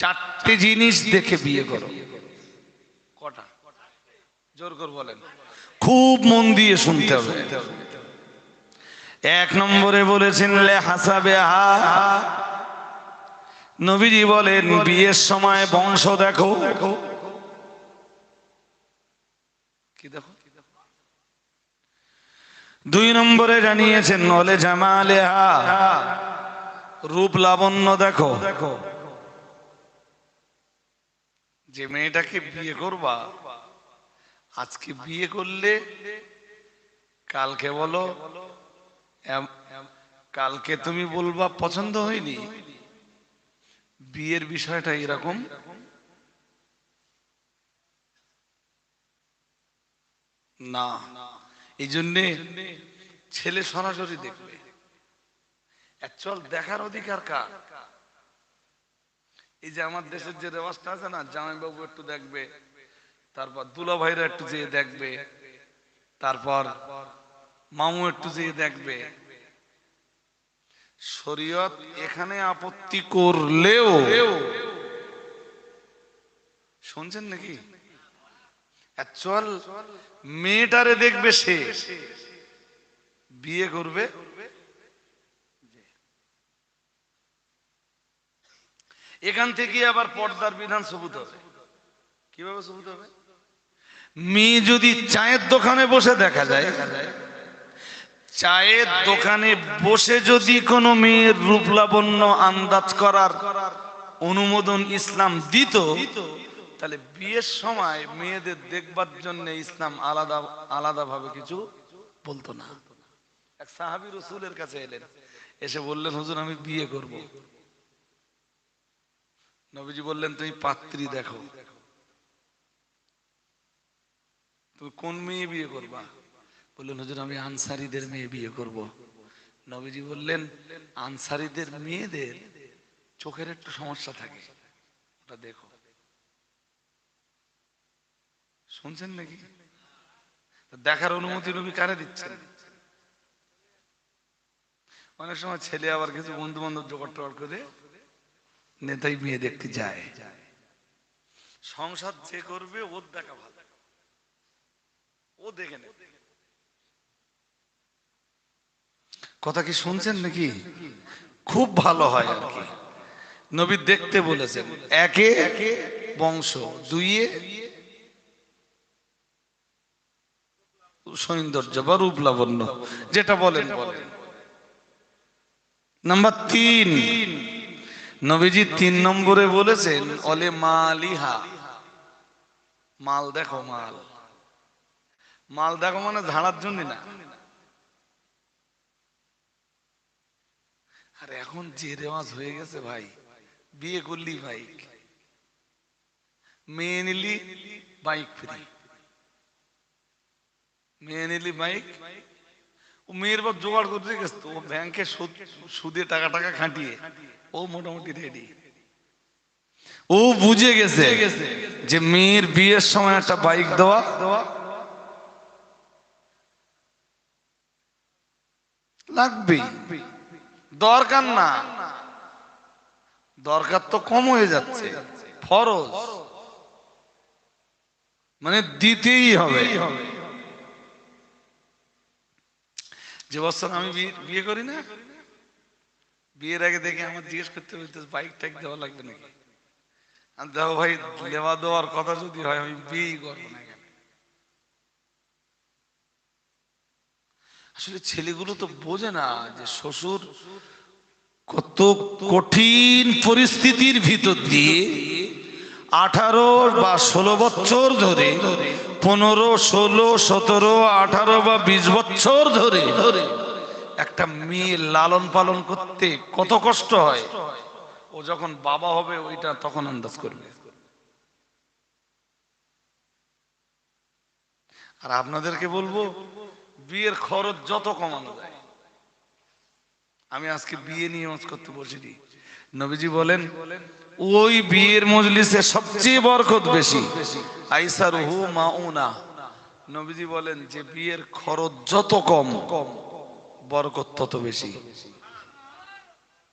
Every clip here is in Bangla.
চারটে জিনিস দেখে বিয়ে করো। কটা? জোর করে বলেন। খুব মন দিয়ে শুনতে হবে। এক নম্বরে বলেছেন, লে হাসাবে হা। নবীজি বলেন, বিয়ের সময় বংশ দেখো। কি দেখো? দুই নম্বরে জানিয়েছেন নলে জামালে হা। রূপ লাবণ্য দেখো দেখো। যে মেয়েটাকে বিয়ে করবা, আজকে বিয়ে করলে কালকে বলো কালকে তুমি বলবা পছন্দ হয়নি। বিয়ের বিষয়টা এরকম। না, এই জন্যে ছেলে সরাসরি দেখবে। অ্যাকচুয়াল দেখার অধিকার কার? এই যে আমার দেশের যে রেওয়াজটা আছে না, জামাইবাবু একটু দেখবে, তারপর দুলা ভাইরা একটু যেয়ে দেখবে, তারপর মামু একটু যেয়ে দেখবে। শরীয়ত এখানে আপত্তি করলেও, শুনছেন নাকি? অ্যাকচুয়াল মেয়েটারে দেখবে সে, বিয়ে করবে এখান থেকে আবার পর্দার বিধান সবুত হবে। কীভাবে সবুত হবে? মেয়ে যদি চায়ের দোকানে বসে দেখা যায়, চায়ের দোকানে বসে যদি কোনো মেয়ের রূপ লাবণ্য আন্দাজ করার অনুমোদন ইসলাম দিত, তাহলে বিয়ের সময় মেয়েদের দেখবার জন্য ইসলাম আলাদা আলাদা ভাবে কিছু বলতো না। এক সাহাবি রসুলের কাছে এলেন, এসে বললেন, হুজুর, আমি বিয়ে করব। নবীজি বললেন, তুমি পাত্রী দেখো। তুমি কোন মেয়ে বিয়ে করবা? বললেন, হুজুর, আমি আনসারিদের মেয়ে বিয়ে করব। নবীজি বললেন, আনসারিদের মেয়েদের চোখের একটু সমস্যা থাকে। ওটা দেখো। শুনছেন নাকি? দেখার অনুমতি নবী কারে দিচ্ছেন? অনেক সময় ছেলে আবার কিছু বন্ধু বান্ধব জোগাড় টোগাড় করে নেতাই মেয়ে দেখতে যায়। সংসার যে করবে ওর দেখা ভালো। ও দেখে কথা কি শুনছেন নাকি? খুব ভালো হয় আর কি। নবী দেখতে বলেছেন একে একে বংশ দুইয়ে সৌন্দর্য বা রূপ লাবণ্য যেটা বলেন। বলেন। নাম্বার তিন নবীজি তিন নম্বরে বলেছেন, অলে মালিহা। মাল দেখো মাল। মাল দেখো মানে ঝাড়ার জন্য না। আর এখন যে রেওয়াজ হয়ে গেছে ভাই, বিয়ে করলি বাইক মেয়ে নিলি বাইক ফ্রি মেয়ে নিলি বাইক ও মেয়ের বাপ জোগাড় করতে গেছে তো ব্যাংকে সুদে টাকা টাকা খাটিয়ে। ও মোটামুটি রেডি ও বুঝে গেছে যে মেয়ের বিয়ের সময় একটা বাইক দেওয়া। লাগবেই দরকার না। দরকার তো কম হয়ে যাচ্ছে। ফরজ। মানে দিতেই হবে। যে বছর আমি বিয়ে করি না? বিয়ের আগে দেখে আমার জিজ্ঞেস করতে হইতে বাইক টাইক দেওয়া লাগবে নাকি আমি দেখো ভাই লেবা দেওয়ার কথা যদি হয়, আমি বিয়েই করব না। আসলে ছেলেগুলো তো বোঝে না যে শ্বশুর কত কঠিন পরিস্থিতির ভিতর দিয়ে আঠারো বা ষোলো বছর ধরে, পনেরো, ষোলো, সতেরো, আঠারো বা বিশ বছর ধরে ধরে একটা মেয়ে লালন পালন করতে কত কষ্ট হয়। ও যখন বাবা হবে, ওইটা তখন আন্দাজ করবে। আর আপনাদেরকে বলব, বিয়ের খরচ যত কমানো যায়। আমি আজকে বিয়ে নিয়ে মজ করতে বসিনি নবীজি বলেন, ওই বিয়ের মজলিসে সবচেয়ে বরকত বেশি। আইসার হু মাউনা। নবীজি বলেন যে, বিয়ের খরচ যত কম কম বরকত তত বেশি।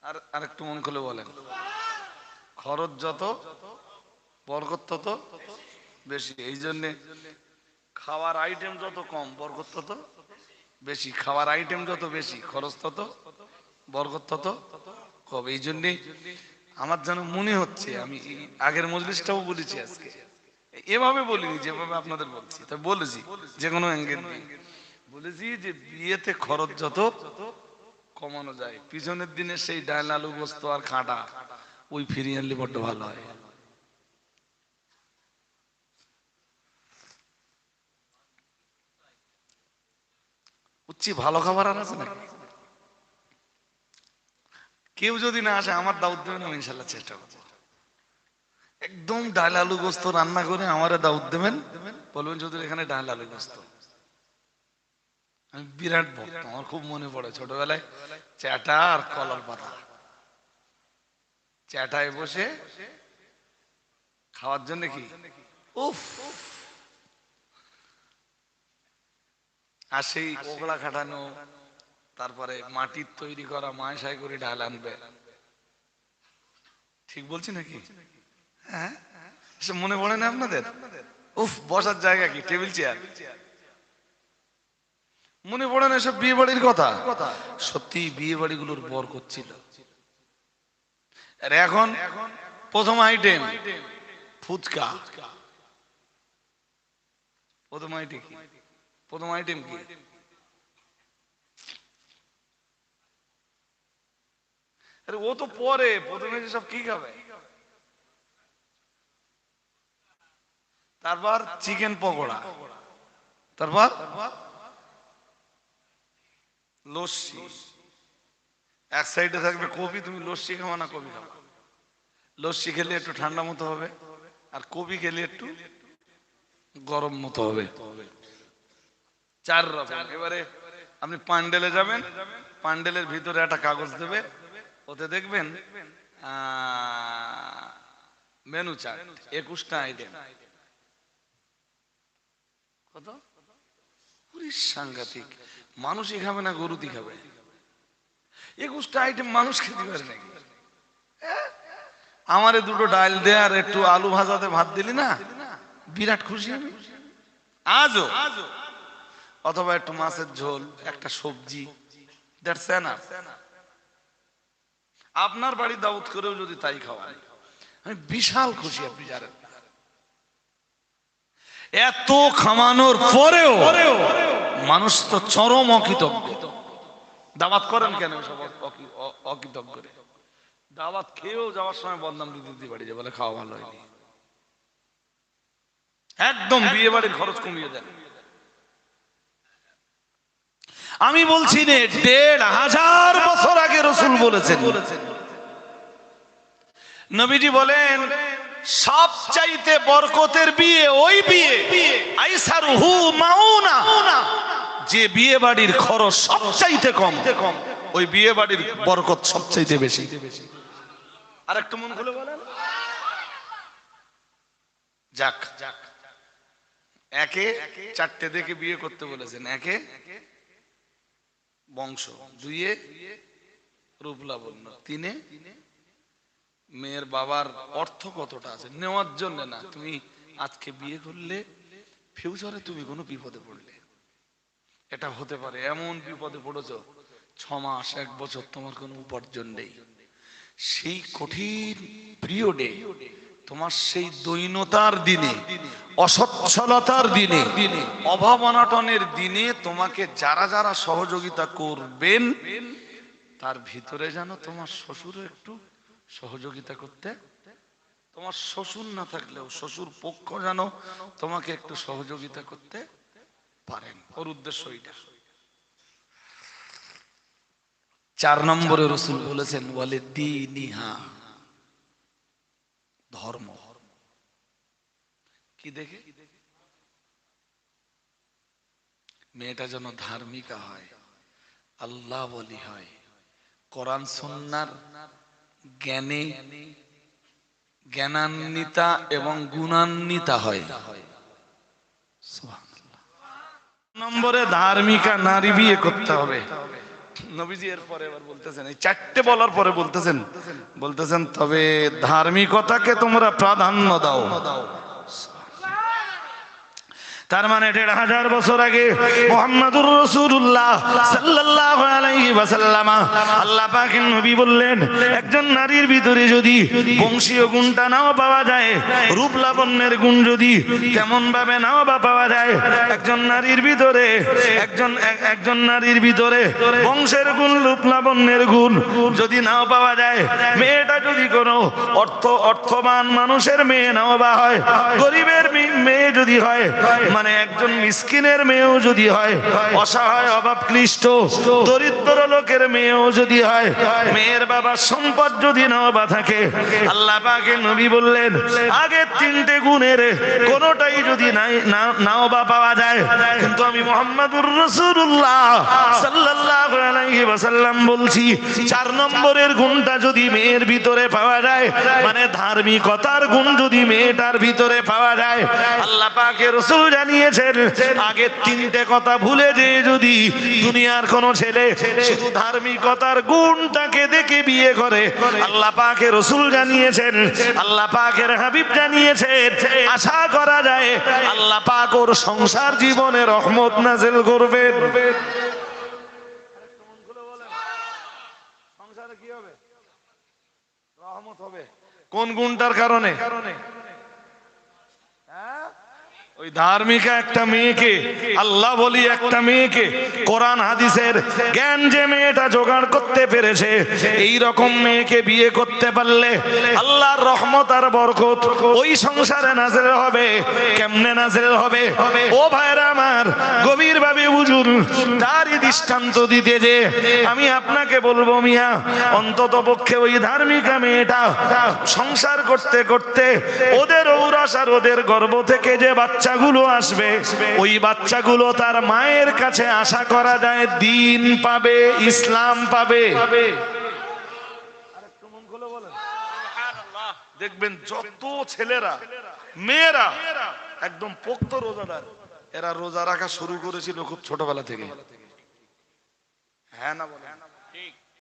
আর আরেকটু মন খুলে বলেন। খরচ যত, বরকত তত বেশি। এই জন্যে খাওয়ার আইটেম যত কম, বরকত তত বেশি। খাওয়ার আইটেম যত বেশি, খরচ তত, বরকত তত কম। এই জন্যে আমার যেন মনে হচ্ছে, আমি আগের মজলিসটাও বলেছি আজকে। এভাবে বলিনি, যেভাবে আপনাদের বলছি তা বলেছি, যে কোনো অ্যাঙ্গেল বলেছি যে বিয়েতে খরচ যত কমানো যায়। পিছনের দিনে সেই ডাল আলু গোস্ত আর খাঁটা ওই ফিরিয়ে আনলে বড্ড ভালো হয়। উচ্ছি ভালো খাবার আর আছে নাকি? কেউ যদি না আসে, আমার দাউদ দেবেন আমি ইনশাল্লাহ চেষ্টা করব। একদম ডাল আলু গোস্ত রান্না করে আমার দাউদ দেবেন, বলবেন যদি এখানে ডাল আলু গোস্ত। আমি বিরাট ভক্ত আমার খুব মনে পড়ে ছোটবেলায়। চ্যাটা আর কলার পাতা। চ্যাটায় বসে খাওয়ার জন্য কি? উফ! আর সেই ওগলা খাটানো তারপরে মাটির তৈরি করা মায়সাই করে ঢাল আনবে। ঠিক বলছি নাকি? হ্যাঁ? মনে পড়ে না আপনাদের? উফ বসার জায়গা কি? Table chair. মনে পড়ে না এসব বিয়ে বাড়ির কথা। সত্যি বিয়ে বাড়িগুলোর বর করছিল। আর এখন প্রথম আইটেম ফুচকা। প্রথম আইটেম কি? প্রথম আইটেম কি? আরে ও তো পরে প্রথমে সব কি খাবে? তারপর চিকেন পকোড়া। তারপর? লস্যি। এক সাইডে থাকবে কপি, তুমি লস্যি খাওয়া না কপি খাওয়া লস্যি খেলে একটু ঠান্ডা মতো হবে, আর কপি খেলে একটু গরম মতো হবে। চার রকম। এবারে আপনি পান্ডেলে যাবেন পান্ডেলের ভিতরে একটা কাগজ দেবে, ওতে দেখবেন মেনু চার্ট একুশটা আইটেম কত? সাংঘাতিক। মানুষই খাবে না গরুতি খাবে? একুশটা আইটেম মানুষ খেতে পারে নাকি? আমারে দুটো ডাল দে আর একটু আলু ভাজাতে ভাত দিলি না? বিরাট খুশি আমি। আজও? অথবা একটু মাছের ঝোল, একটা সবজি আপনার বাড়ি দাউদ করেও যদি তাই খাওয়ান, আমি বিশাল খুশি আপনি জানেন এত খামানোর পরেও মানুষ তো চরম অকৃতজ্ঞ। দাওয়াত করেন কেন অকৃতজ্ঞ রে? দাওয়াত খেয়েও যাওয়ার সময় বদনাম দিতে বাড়ি যায়, বলে খাওয়া ভালো হয়নি। একদম বিয়ে বাড়ির খরচ কমিয়ে দেন আমি বলছি নে, দেড় হাজার বছর আগে রসুল বলেছেন। নবীজি বলেন সব চাইতে বরকতের বিয়ে ওই বিয়ে। আইসার হু মাউনা। যে বিয়ে বাড়ির খরচ সব চাইতে কম। ওই বিয়ে বাড়ির বরকত সব চাইতে বেশি। আর একটু মন খুলে বলেন। যাক যাক একে চারটে দেখে বিয়ে করতে বলেছেন। একে বংশ, দুইয়ে রূপ লাবণ্য তিনে মেয়ের বাবার অর্থ কতটা আছে? নেওয়ার জন্য না। তুমি আজকে বিয়ে করলে ফিউচারে তুমি কোনো বিপদে পড়লে। এটা হতে পারে, এমন বিপদে পড়েছ, ছ মাস, এক বছর তোমার কোনো উপার্জন নেই। সেই কঠিন পিরিয়ডে তোমার সেই দৈনতার দিনে, অসচ্ছলতার দিনে, অভাব অনাটনের দিনে তোমাকে যারা যারা সহযোগিতা করবেন, তার ভিতরে যেন তোমার শ্বশুর একটু সহযোগিতা করতে। তোমার শ্বশুর না থাকলেও শ্বশুর পক্ষ যেন তোমাকে একটু সহযোগিতা করতে পারেন। ওর উদ্দেশ্য এটা চার নম্বরে রসুল বলেছেন বলে দিনিহা ধর্ম। কি দেখে? মেয়েটা যেন ধার্মিকা হয়, আল্লাহ বলি হয়, কোরআন সন্ন্যার জ্ঞানে, জ্ঞানান্বিতা এবং গুণান্বিতা হয়। নম্বরে ধার্মিকা নারী বিয়ে করতে হবে। নবীজি এর পরে এবার বলতেছেন, এই চারটে বলার পরে বলতেছেন বলতেছেন, তবে ধার্মিকতাকে তোমরা প্রাধান্য দাও। তার মানে দেড় হাজার বছর আগে মোহাম্মদুর রসুল্লাহ ওয়াসাল্লাম। আল্লাহ পাকের নবী বললেন, একজন নারীর ভিতরে যদি বংশীয় গুণটা নাও পাওয়া যায়, রূপ লাবণ্যের গুণ যদি কেমন ভাবে নাও বা পাওয়া যায়, একজন নারীর ভিতরে, একজন এক- একজন নারীর ভিতরে বংশের গুণ, রূপ লাবণ্যের গুণ যদি নাও পাওয়া যায়, মেয়েটা যদি কোনো অর্থ, অর্থবান মানুষের মেয়ে নাও বা হয়, গরিবের মেয়ে যদি হয় মানে একজন মিসকিনের মেয়েও যদি হয়, অসহায় অভাব ক্লিষ্ট দরিদ্র লোকের মেয়েও যদি হয়, মেয়ের বাবার সম্পদ যদি নাও বা থাকে, আল্লাহ পাকে নবী বললেন, আগে তিনটে গুণের কোনোটাই যদি নাই নাও বা পাওয়া যায়। কিন্তু আমি মোহাম্মদুর রসুল্লাহ সাল্লাল্লাহু আলাইহি ওয়াসাল্লাম বলছি, চার নম্বরের গুণটা যদি মেয়ের ভিতরে পাওয়া যায় মানে ধার্মিকতার গুণ যদি মেয়েটার ভিতরে পাওয়া যায়, আল্লাহ জানিয়েছেন, আগে তিনটে কথা ভুলে যদি দুনিয়ার কোন ছেলে শুধু ধার্মিকতার গুণটাকে দেখে বিয়ে করে, আল্লাহ পাকে রসুল জানিয়েছেন, আল্লাহ পাকের হাবিব জানিয়েছেন, আশা করা যায় আল্লাহ পাক ওর সংসার জীবনে রহমত নাজেল করবেন সংসারে কি হবে রহমত হবে কোন গুণটার কারণে হ্যাঁ? ওই ধার্মিকা একটা মেয়েকে, আল্লাহ বলি একটা মেয়েকে, কোরআন, হাদিসের জ্ঞান যে মেয়েটা জোগাড় করতে পেরেছে, এই রকম মেয়েকে বিয়ে করতে পারলে আল্লাহর রহমত আর বরকত ওই সংসারে নাজেল হবে, কেমনে নাজেল হবে? ও ভাইরা আমার, গভীর ভাবে বুঝুন তারই দৃষ্টান্ত দিতে যে আমি আপনাকে বলব মিয়া, অন্তত পক্ষে ওই ধার্মিকা মেয়েটা সংসার করতে করতে ওদের ঔরস আর ওদের গর্ব থেকে যে বাচ্চাগুলো আসবে, ওই বাচ্চাগুলো তার মায়ের কাছে আশা করা যায়, দিন পাবে, ইসলাম পাবে। দেখবেন যত ছেলেরা, মেয়েরা, একদম পোক্ত রোজাদার, এরা রোজা রাখা শুরু করেছিল খুব ছোটবেলা থেকে। হ্যাঁ না বলে